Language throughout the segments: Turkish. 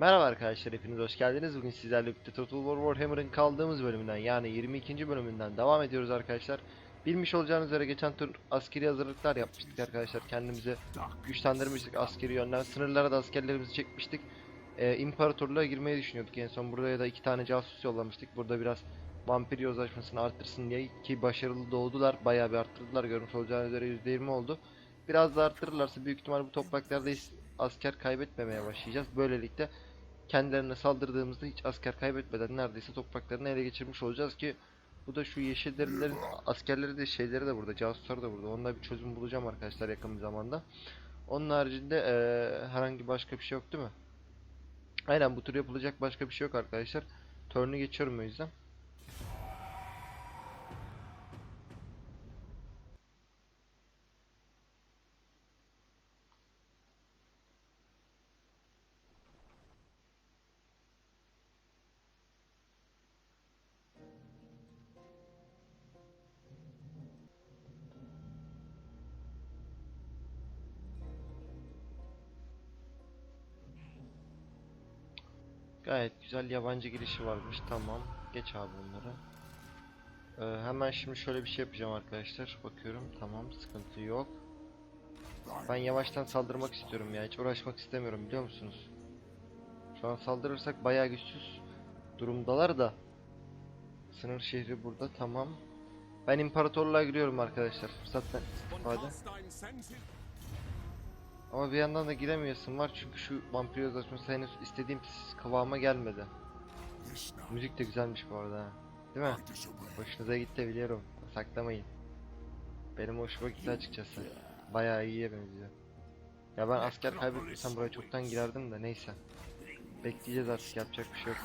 Merhaba arkadaşlar hepiniz hoş geldiniz. Bugün sizlerle birlikte Total War Warhammer'ın kaldığımız bölümünden yani 22. bölümünden devam ediyoruz arkadaşlar. Bilmiş olacağınız üzere geçen tur askeri hazırlıklar yapmıştık arkadaşlar. Kendimizi güçlendirmiştik askeri yönden. Sınırlara da askerlerimizi çekmiştik. Ee, İmparatorluğa girmeyi düşünüyorduk en son. Buraya da iki tane casus yollamıştık. Burada biraz vampir yozlaşmasını arttırsın diye ki başarılı doğdular. Bayağı bir arttırdılar. Görmüş olacağınız üzere %20 oldu. Biraz da arttırırlarsa büyük ihtimal bu topraklarda asker kaybetmemeye başlayacağız. Böylelikle kendilerine saldırdığımızda hiç asker kaybetmeden neredeyse topraklarını ele geçirmiş olacağız ki bu da şu yeşillerlerin askerleri de şeyleri de burada, casusları da burada. Onunla bir çözüm bulacağım arkadaşlar yakın bir zamanda. Onun haricinde eee, herhangi başka bir şey yok değil mi? Aynen bu tur yapılacak başka bir şey yok arkadaşlar. Turn'u geçiyorum o yüzden. Gayet güzel yabancı girişi varmış. Tamam. Geç abi bunları. Ee, hemen şimdi şöyle bir şey yapacağım arkadaşlar. Bakıyorum. Tamam. Sıkıntı yok. Ben yavaştan saldırmak istiyorum ya. Hiç uğraşmak istemiyorum biliyor musunuz? Şu an saldırırsak bayağı güçsüz durumdalar da. Sınır şehri burada. Tamam. Ben imparatorluğa giriyorum arkadaşlar. Fırsattan istifade. Ama bir yandan da giremiyorsun var çünkü şu vampir yazışması henüz istediğim kıvama gelmedi. Müzik de güzelmiş bu arada. Değil mi? Hoşunuza gitti biliyorum. Saklamayın. Benim hoşuma gitti açıkçası. Bayağı iyiye benziyor. Ya ben asker kaybetmesem buraya çoktan girerdim de neyse. Bekleyeceğiz artık yapacak bir şey yok.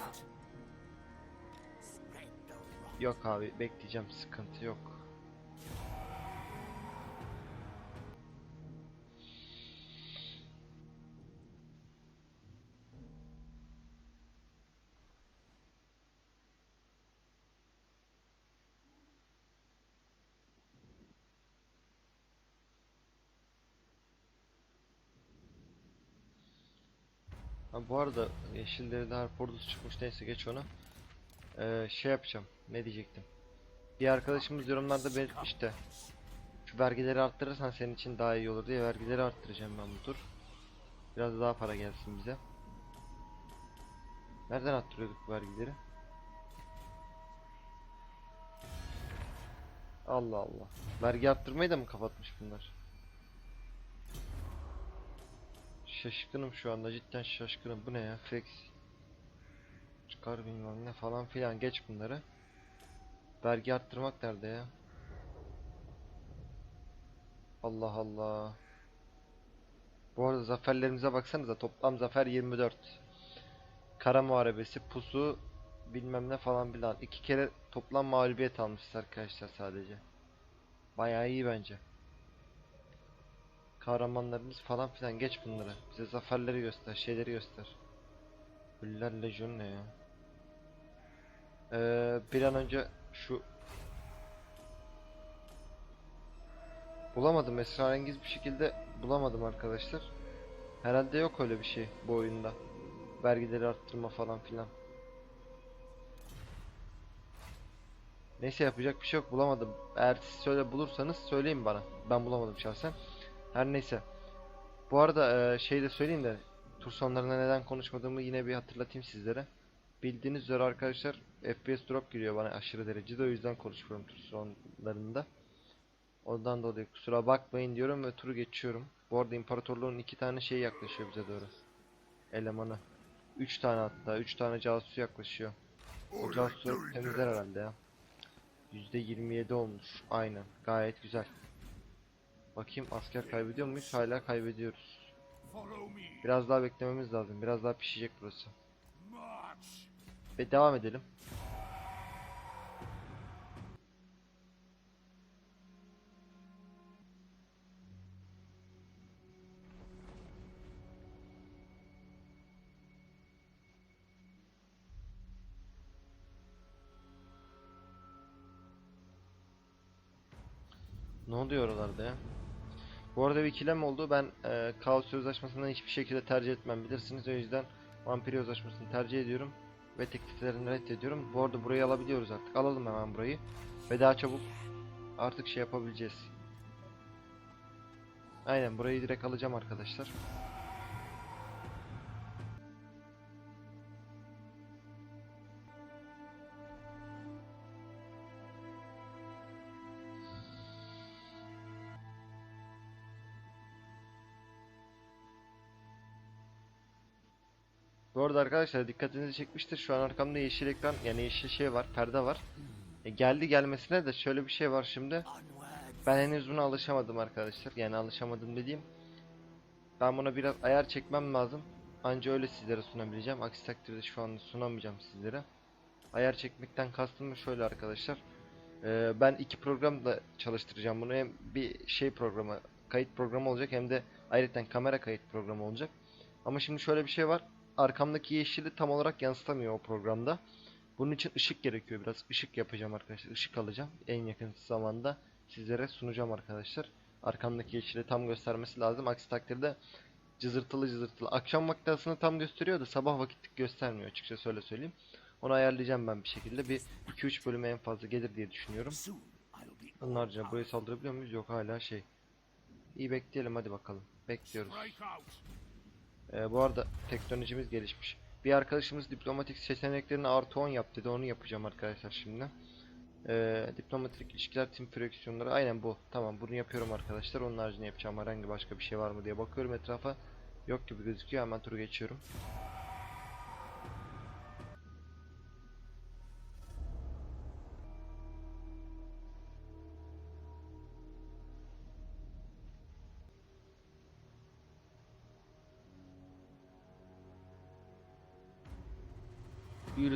Yok abi bekleyeceğim sıkıntı yok. Ha, bu arada yeşilleri de harp ordusu çıkmış neyse geç onu. Ee, şey yapacağım ne diyecektim. Bir arkadaşımız yorumlarda belirtmişti. Şu vergileri arttırırsan senin için daha iyi olur diye vergileri arttıracağım ben bu tur. Biraz daha para gelsin bize. Nereden arttırıyorduk bu vergileri? Allah Allah. Vergi arttırmayı da mı kapatmış bunlar? Şaşkınım şu anda cidden şaşkınım. Bu ne ya? Flex. Çıkar bilmem ne falan filan geç bunları. Vergi arttırmak nerede ya? Allah Allah. Bu arada zaferlerimize baksanıza toplam zafer 24. Kara muharebesi, pusu bilmem ne falan filan. İki kere toplam mağlubiyet almışız arkadaşlar sadece. Bayağı iyi bence kahramanlarımız falan filan geç bunları. Bize zaferleri göster, şeyleri göster. Hüller Lejyon ne ya? Ee, bir an önce şu bulamadım esrarengiz bir şekilde bulamadım arkadaşlar. Herhalde yok öyle bir şey bu oyunda. Vergileri arttırma falan filan. Neyse yapacak bir şey yok bulamadım. Eğer siz söyle bulursanız söyleyin bana. Ben bulamadım şahsen. Her neyse. Bu arada e, şey de söyleyeyim de tur sonlarında neden konuşmadığımı yine bir hatırlatayım sizlere. Bildiğiniz üzere arkadaşlar FPS drop giriyor bana aşırı derecede o yüzden konuşmuyorum tur sonlarında. Ondan dolayı kusura bakmayın diyorum ve turu geçiyorum. Bu arada imparatorluğun iki tane şey yaklaşıyor bize doğru. Elemanı. Üç tane hatta. Üç tane casus yaklaşıyor. O casusları temizler herhalde ya. %27 olmuş. Aynen. Gayet güzel. Bakayım asker kaybediyor muyuz? Hala kaybediyoruz. Biraz daha beklememiz lazım. Biraz daha pişecek burası. Ve devam edelim. Ne oluyor oralarda ya? Bu arada bir ikilem oldu. Ben e, Kaos Sözleşmesi'nden hiçbir şekilde tercih etmem bilirsiniz. O yüzden Vampir Yozlaşması'nı tercih ediyorum. Ve tekliflerini reddediyorum. Bu arada burayı alabiliyoruz artık. Alalım hemen burayı. Ve daha çabuk artık şey yapabileceğiz. Aynen burayı direkt alacağım arkadaşlar. Bu arada arkadaşlar dikkatinizi çekmiştir. Şu an arkamda yeşil ekran yani yeşil şey var, perde var. E, geldi gelmesine de şöyle bir şey var şimdi. Ben henüz buna alışamadım arkadaşlar. Yani alışamadım dediğim. Ben buna biraz ayar çekmem lazım. Anca öyle sizlere sunabileceğim. Aksi takdirde şu anda sunamayacağım sizlere. Ayar çekmekten kastım şöyle arkadaşlar. Ee, ben iki program da çalıştıracağım bunu. Hem bir şey programı, kayıt programı olacak hem de ayrıca kamera kayıt programı olacak. Ama şimdi şöyle bir şey var. Arkamdaki yeşili tam olarak yansıtamıyor o programda. Bunun için ışık gerekiyor biraz. Işık yapacağım arkadaşlar. Işık alacağım. En yakın zamanda sizlere sunacağım arkadaşlar. Arkamdaki yeşili tam göstermesi lazım. Aksi takdirde cızırtılı cızırtılı. Akşam vakti aslında tam gösteriyor da sabah vakitlik göstermiyor açıkçası öyle söyleyeyim. Onu ayarlayacağım ben bir şekilde. Bir 2-3 bölüme en fazla gelir diye düşünüyorum. Onun haricinde burayı saldırabiliyor muyuz? Yok hala şey. İyi bekleyelim hadi bakalım. Bekliyoruz. Ee, bu arada teknolojimiz gelişmiş. Bir arkadaşımız diplomatik seçeneklerini artı 10 yap dedi. Onu yapacağım arkadaşlar şimdi. Ee, diplomatik ilişkiler tim friksiyonları aynen bu. Tamam bunu yapıyorum arkadaşlar. Onun haricinde yapacağım herhangi başka bir şey var mı diye bakıyorum etrafa. Yok gibi gözüküyor. Hemen turu geçiyorum.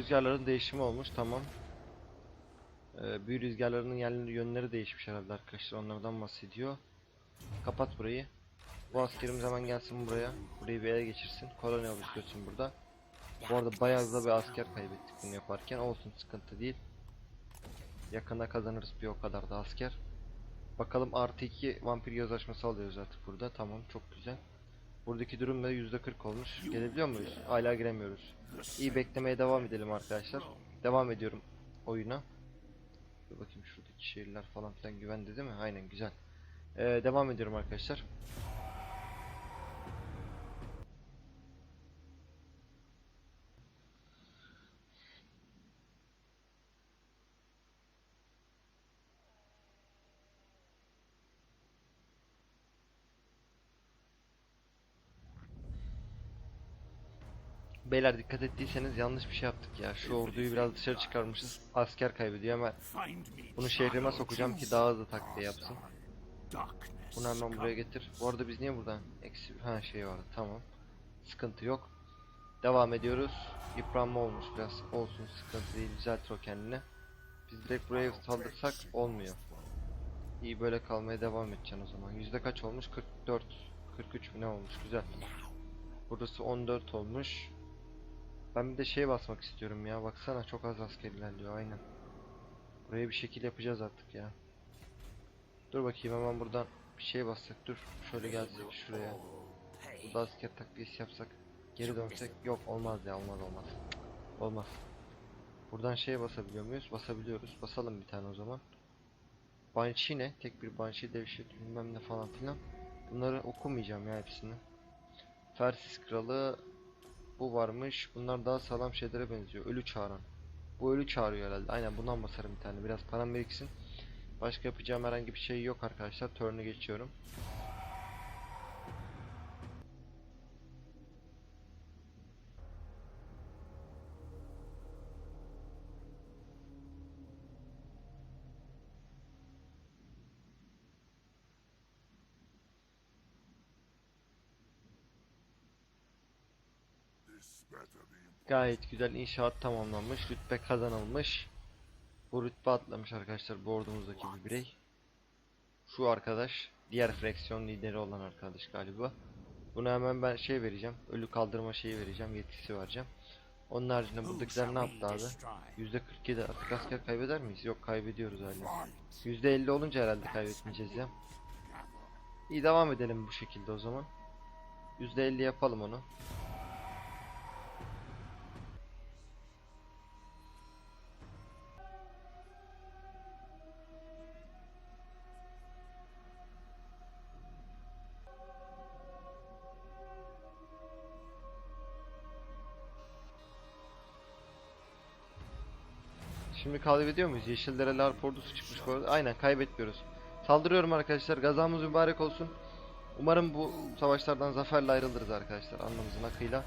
Rüzgarların değişimi olmuş tamam. Ee, büyü rüzgarlarının yerleri, yönleri değişmiş herhalde arkadaşlar onlardan bahsediyor. Kapat burayı. Bu askerimiz hemen gelsin buraya. Burayı bir ele geçirsin. Koloni oluştursun burada. Bu arada bayağı da bir asker kaybettik bunu yaparken. Olsun sıkıntı değil. Yakında kazanırız bir o kadar da asker. Bakalım artı 2 vampir yazışması alıyoruz artık burada. Tamam çok güzel. Buradaki durum da %40 olmuş. Gelebiliyor muyuz? Hala giremiyoruz. İyi beklemeye devam edelim arkadaşlar. Devam ediyorum oyuna. Dur bakayım şuradaki şehirler falan filan güvende değil mi? Aynen güzel. Ee, devam ediyorum arkadaşlar. Beyler dikkat ettiyseniz yanlış bir şey yaptık ya. Şu orduyu biraz dışarı çıkarmışız. Asker kaybediyor hemen. Bunu şehrime sokacağım ki daha hızlı takviye yapsın. Bunu hemen buraya getir. Bu arada biz niye buradan? Eksi ha şey vardı tamam. Sıkıntı yok. Devam ediyoruz. Yıpranma olmuş biraz. Olsun sıkıntı değil. Düzeltir o kendini. Biz direkt buraya saldırsak olmuyor. İyi böyle kalmaya devam edeceksin o zaman. Yüzde kaç olmuş? 44. 43 mü ne olmuş? Güzel. Burası 14 olmuş. Ben bir de şey basmak istiyorum ya. Baksana çok az asker ilerliyor aynen. Buraya bir şekil yapacağız artık ya. Dur bakayım hemen buradan bir şey bassak. Dur şöyle gelsek şuraya. Burada asker takviyesi yapsak. Geri dönsek. Yok olmaz ya olmaz olmaz. Olmaz. Buradan şeye basabiliyor muyuz? Basabiliyoruz. Basalım bir tane o zaman. Banshee ne? Tek bir Banshee devşir bilmem ne falan filan. Bunları okumayacağım ya hepsini. Fersis kralı bu varmış. Bunlar daha sağlam şeylere benziyor. Ölü çağıran. Bu ölü çağırıyor herhalde. Aynen bundan basarım bir tane. Biraz param biriksin. Başka yapacağım herhangi bir şey yok arkadaşlar. Turn'u geçiyorum. Gayet güzel inşaat tamamlanmış. Rütbe kazanılmış. Bu rütbe atlamış arkadaşlar bu ordumuzdaki bir birey. Şu arkadaş diğer fraksiyon lideri olan arkadaş galiba. Buna hemen ben şey vereceğim. Ölü kaldırma şeyi vereceğim. Yetkisi vereceğim. Onun haricinde buradakiler ne yaptı abi? %47 artık asker kaybeder miyiz? Yok kaybediyoruz hala. %50 olunca herhalde kaybetmeyeceğiz ya. İyi devam edelim bu şekilde o zaman. %50 yapalım onu. Şimdi kaybediyor muyuz? Yeşillere LARP ordusu çıkmış bu. Aynen kaybetmiyoruz. Saldırıyorum arkadaşlar. Gazamız mübarek olsun. Umarım bu savaşlardan zaferle ayrılırız arkadaşlar. Alnımızın akıyla.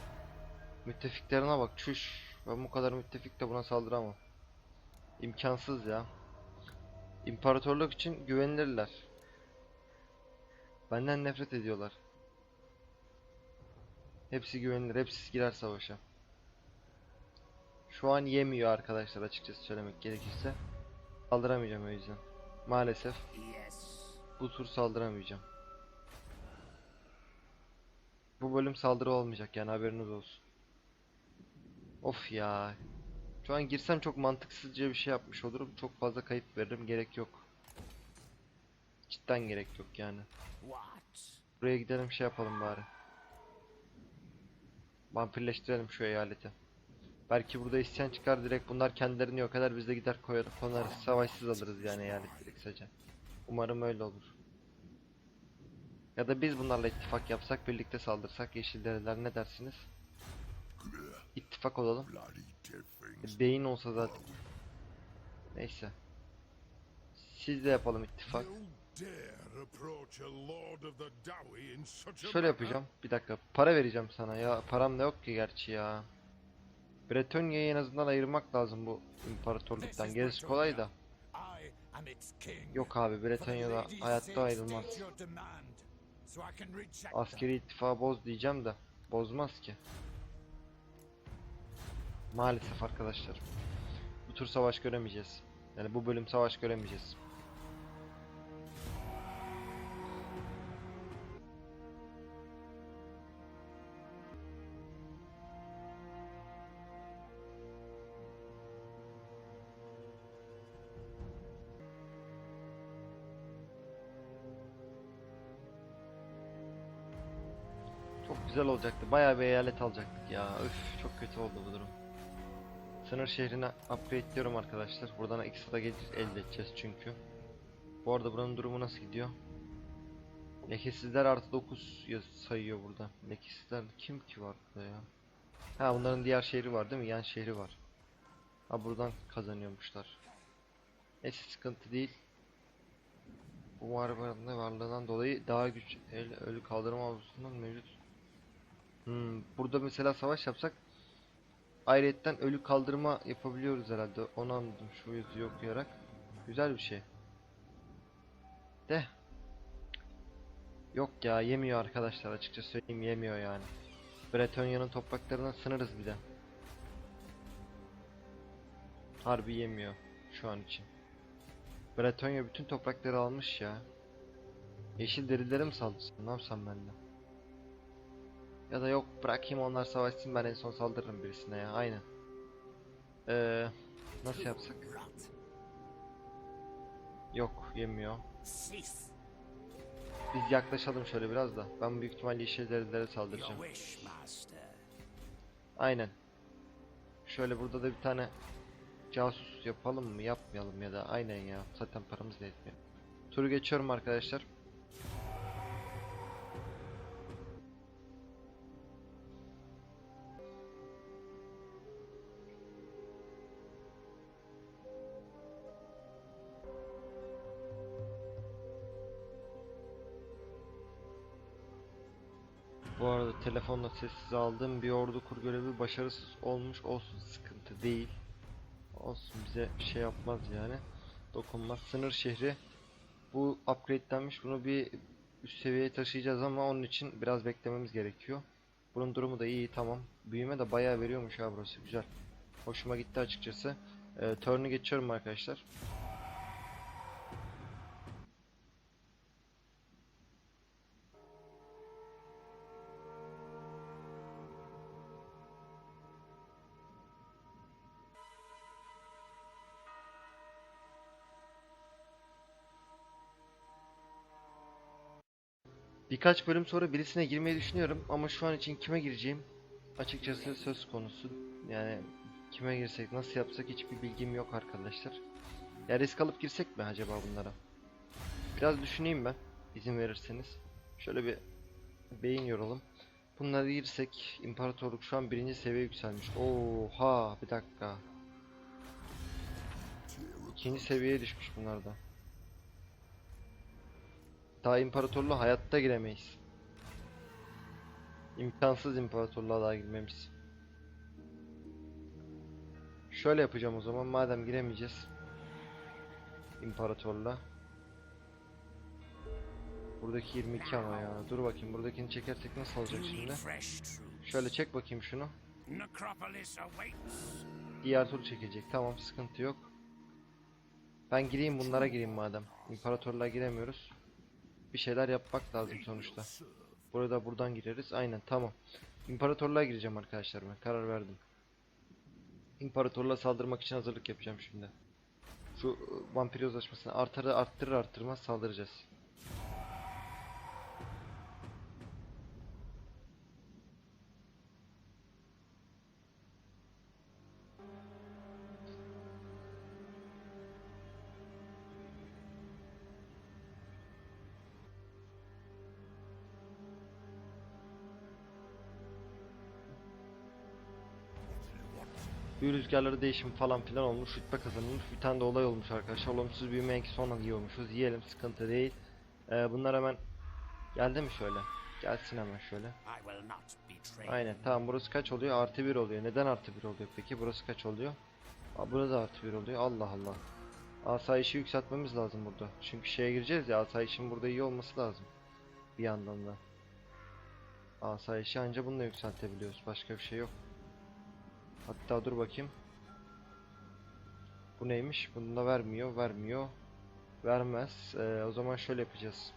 Müttefiklerine bak. Çüş. Ben bu kadar müttefik de buna saldıramam. İmkansız ya. İmparatorluk için güvenilirler. Benden nefret ediyorlar. Hepsi güvenilir. Hepsi girer savaşa. Şu an yemiyor arkadaşlar açıkçası söylemek gerekirse. Saldıramayacağım o yüzden. Maalesef bu tur saldıramayacağım. Bu bölüm saldırı olmayacak yani haberiniz olsun. Of ya. Şu an girsem çok mantıksızca bir şey yapmış olurum. Çok fazla kayıp veririm. Gerek yok. Cidden gerek yok yani. Buraya gidelim şey yapalım bari. Vampirleştirelim şu eyaleti. Belki burada isyan çıkar direkt bunlar kendilerini yok eder biz de gider koyarız konarız savaşsız alırız yani eyalet direkt kısaca. Umarım öyle olur. Ya da biz bunlarla ittifak yapsak birlikte saldırsak Yeşilderiler ne dersiniz? İttifak olalım. Beyin olsa zaten. Neyse. Siz de yapalım ittifak. Şöyle yapacağım. Bir dakika. Para vereceğim sana ya. Param da yok ki gerçi ya. Bretonya'yı en azından ayırmak lazım bu imparatorluktan. Gerisi kolay da. Yok abi Bretonya'da hayatta ayrılmaz. Askeri ittifakı boz diyeceğim de. Bozmaz ki. Maalesef arkadaşlar. Bu tur savaş göremeyeceğiz. Yani bu bölüm savaş göremeyeceğiz. Güzel olacaktı. Bayağı bir eyalet alacaktık ya. Üf çok kötü oldu bu durum. Sınır şehrine upgrade'liyorum arkadaşlar. Buradan ekstra gelir elde edeceğiz çünkü. Bu arada buranın durumu nasıl gidiyor? Lekesizler artı 9 yaz sayıyor burada. Lekesizler kim ki var burada ya? Ha bunların diğer şehri var değil mi? Yan şehri var. Ha buradan kazanıyormuşlar. Neyse sıkıntı değil. Bu varlığından varlığından dolayı daha güç el, ölü kaldırma avlusundan mevcut. Hmm, burada mesela savaş yapsak ayrıyetten ölü kaldırma yapabiliyoruz herhalde. Onu anladım şu yazıyı okuyarak. Güzel bir şey. De. Yok ya yemiyor arkadaşlar açıkça söyleyeyim yemiyor yani. Bretonya'nın topraklarına sınırız bir de. Harbi yemiyor şu an için. Bretonya bütün toprakları almış ya. Yeşil derileri mi saldırsın? Ne yapsam ben de? Ya da yok bırakayım onlar savaşsın ben en son saldırırım birisine ya. Aynen. Ee, nasıl yapsak? Yok yemiyor. Biz yaklaşalım şöyle biraz da. Ben büyük ihtimalle derilere saldıracağım. Aynen. Şöyle burada da bir tane casus yapalım mı yapmayalım ya da aynen ya zaten paramız da yetmiyor. Turu geçiyorum arkadaşlar. Sessiz aldığım bir ordu kur görevi başarısız olmuş olsun sıkıntı değil. Olsun bize şey yapmaz yani. Dokunmaz. Sınır şehri bu upgrade'lenmiş. Bunu bir üst seviyeye taşıyacağız ama onun için biraz beklememiz gerekiyor. Bunun durumu da iyi tamam. Büyüme de bayağı veriyormuş ha burası güzel. Hoşuma gitti açıkçası. Ee, turn'u geçiyorum arkadaşlar. Birkaç bölüm sonra birisine girmeyi düşünüyorum ama şu an için kime gireceğim açıkçası söz konusu. Yani kime girsek nasıl yapsak hiçbir bilgim yok arkadaşlar. Ya risk alıp girsek mi acaba bunlara? Biraz düşüneyim ben izin verirseniz. Şöyle bir beyin yoralım. Bunları girsek imparatorluk şu an birinci seviye yükselmiş. Oha bir dakika. İkinci seviyeye düşmüş bunlar Daha imparatorluğa hayatta giremeyiz. İmkansız imparatorluğa daha girmemiz. Şöyle yapacağım o zaman madem giremeyeceğiz. İmparatorluğa. Buradaki 22 ama ya. Dur bakayım buradakini çekersek nasıl olacak şimdi? Şöyle çek bakayım şunu. Diğer tur çekecek. Tamam sıkıntı yok. Ben gireyim bunlara gireyim madem. İmparatorluğa giremiyoruz. Bir şeyler yapmak lazım sonuçta. Burada buradan gireriz. Aynen tamam. İmparatorluğa gireceğim arkadaşlar ben. Karar verdim. İmparatorluğa saldırmak için hazırlık yapacağım şimdi. Şu ıı, vampir yozlaşmasını artar arttırır arttırmaz saldıracağız. Bir rüzgarları değişim falan filan olmuş. Rütbe kazanılmış. Bir tane de olay olmuş arkadaşlar. Olumsuz büyüme eksi sonra yiyormuşuz. Yiyelim sıkıntı değil. Ee, bunlar hemen geldi mi şöyle? Gelsin hemen şöyle. Aynen tamam burası kaç oluyor? Artı 1 oluyor. Neden artı 1 oluyor peki? Burası kaç oluyor? Aa, burada da artı 1 oluyor. Allah Allah. Asayişi yükseltmemiz lazım burada. Çünkü şeye gireceğiz ya asayişin burada iyi olması lazım. Bir yandan da. Asayişi anca bununla yükseltebiliyoruz. Başka bir şey yok. Hatta dur bakayım. Bu neymiş? Bunu da vermiyor. Vermiyor. Vermez. Ee, o zaman şöyle yapacağız.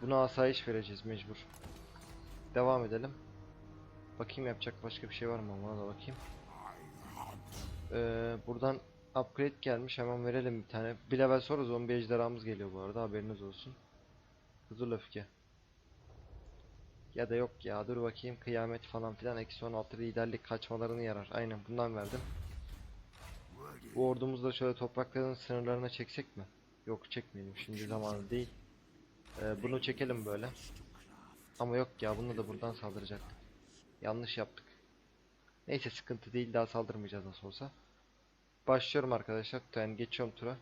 Buna asayiş vereceğiz mecbur. Devam edelim. Bakayım yapacak başka bir şey var mı? Ona da bakayım. Ee, buradan upgrade gelmiş. Hemen verelim bir tane. Bir level sonra zombi ejderhamız geliyor bu arada. Haberiniz olsun. Hızlı öfke. Ya da yok ya dur bakayım kıyamet falan filan eksi 16 liderlik kaçmalarını yarar. Aynen bundan verdim. Bu ordumuzu da şöyle toprakların sınırlarına çeksek mi? Yok çekmeyelim şimdi zamanı değil. Ee, bunu çekelim böyle. Ama yok ya bunu da buradan saldıracaktık. Yanlış yaptık. Neyse sıkıntı değil daha saldırmayacağız nasıl olsa. Başlıyorum arkadaşlar. Yani geçiyorum tura.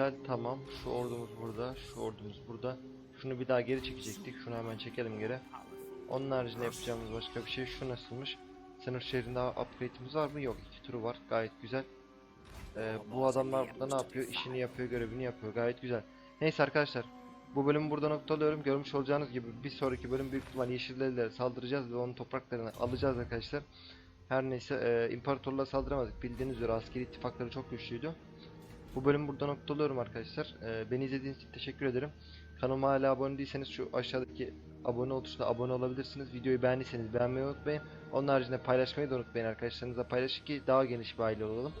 Güzel tamam. Şu ordumuz burada. Şu ordumuz burada. Şunu bir daha geri çekecektik. Şunu hemen çekelim geri. Onun haricinde yapacağımız başka bir şey şu nasılmış? Sınır şehrinde upgrade'imiz var mı? Yok. iki turu var. Gayet güzel. Ee, bu adamlar burada ne yapıyor? İşini yapıyor, görevini yapıyor. Gayet güzel. Neyse arkadaşlar. Bu bölümü burada noktalıyorum. Görmüş olacağınız gibi bir sonraki bölüm büyük ihtimal Yeşillilere saldıracağız ve onun topraklarını alacağız arkadaşlar. Her neyse e, imparatorluğa saldıramadık. Bildiğiniz üzere askeri ittifakları çok güçlüydü. Bu bölümü burada noktalıyorum arkadaşlar. Ee, beni izlediğiniz için teşekkür ederim. Kanalıma hala abone değilseniz şu aşağıdaki abone ol tuşuna abone olabilirsiniz. Videoyu beğendiyseniz beğenmeyi unutmayın. Onun haricinde paylaşmayı da unutmayın arkadaşlarınızla paylaşın ki daha geniş bir aile olalım.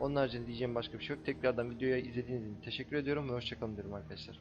Onun haricinde diyeceğim başka bir şey yok. Tekrardan videoyu izlediğiniz için teşekkür ediyorum ve hoşçakalın diyorum arkadaşlar.